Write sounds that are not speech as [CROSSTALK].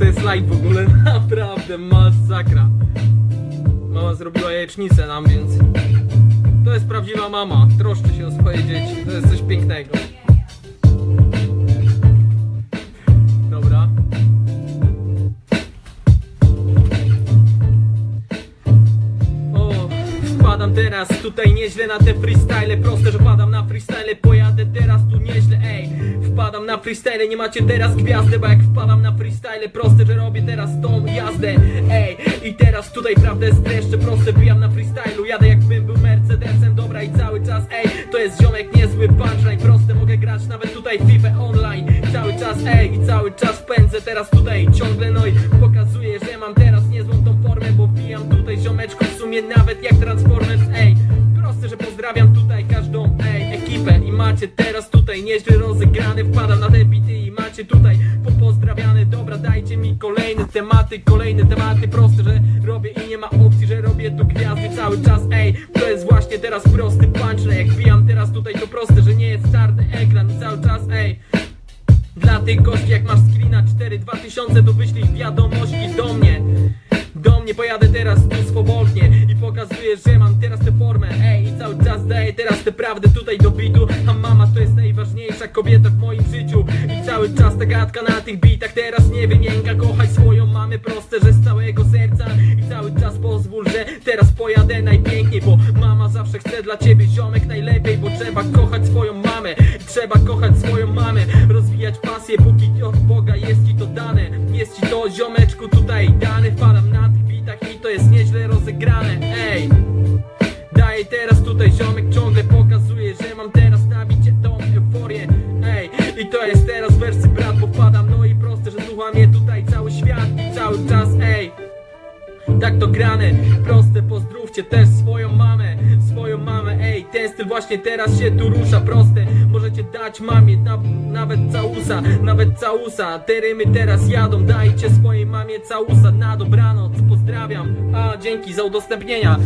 to jest slajd w ogóle, [LAUGHS] naprawdę masakra. Mama zrobiła jajecznicę nam, więc to jest prawdziwa mama, troszczy się o swoje dzieci, to jest coś pięknego. Dobra. O, wpadam teraz tutaj nieźle na te freestyle, proste, że padam na freestyle freestyle, nie macie teraz gwiazdy Bo jak wpadam na freestyle Proste, że robię teraz tą jazdę. Ej, i teraz tutaj prawdę streszczę Proste, bijam na freestylu. Jadę jakbym był Mercedesem, dobra i cały czas Ej, to jest ziomek niezły punchline. Proste, mogę grać nawet tutaj FIFA online. Cały czas, ej, i cały czas pędzę Teraz tutaj ciągle, no i pokazuję, że mam teraz niezłą tą formę Bo wbijam tutaj ziomeczku w sumie nawet jak Transformers, ej Proste, że pozdrawiam tutaj każdą, macie teraz tutaj nieźle rozegrane Wpadam na te bity i macie tutaj popozdrawiane. Dobra, dajcie mi kolejne tematy, kolejne tematy Proste, że robię i nie ma opcji, że robię tu gwiazdy cały czas, ej To jest właśnie teraz prosty punchline Jak wbijam teraz tutaj to proste, że nie jest czarny ekran cały czas, ej. Dla tych gości jak masz screena 4 2000 to wyślij wiadomości do mnie. Do mnie pojadę teraz tu swobodnie I pokazuję, że mam teraz tę formę. Ej i cały czas daję teraz tę prawdę tutaj do bitu najważniejsza kobieta w moim życiu. I cały czas ta gadka na tych bitach teraz nie wymięka Kochaj swoją mamę proste, że z całego serca. I cały czas pozwól, że teraz pojadę najpiękniej Bo mama zawsze chce dla ciebie ziomek najlepiej Bo trzeba kochać swoją mamę. Trzeba kochać swoją mamę Rozwijać pasję, póki od Boga jest ci to dane. Jest ci to ziomeczku tutaj dane Wpadam na tych bitach i to jest nieźle rozegrane. Ej! Daję teraz tutaj ziomek ciągle pokazuje, tak to grane, proste, pozdrówcie też swoją mamę Swoją mamę, ej, ten styl właśnie teraz się tu rusza Proste, możecie dać mamie na, nawet całusa Nawet całusa, te rymy teraz jadą Dajcie swojej mamie całusa. Na dobranoc Pozdrawiam, a dzięki za udostępnienia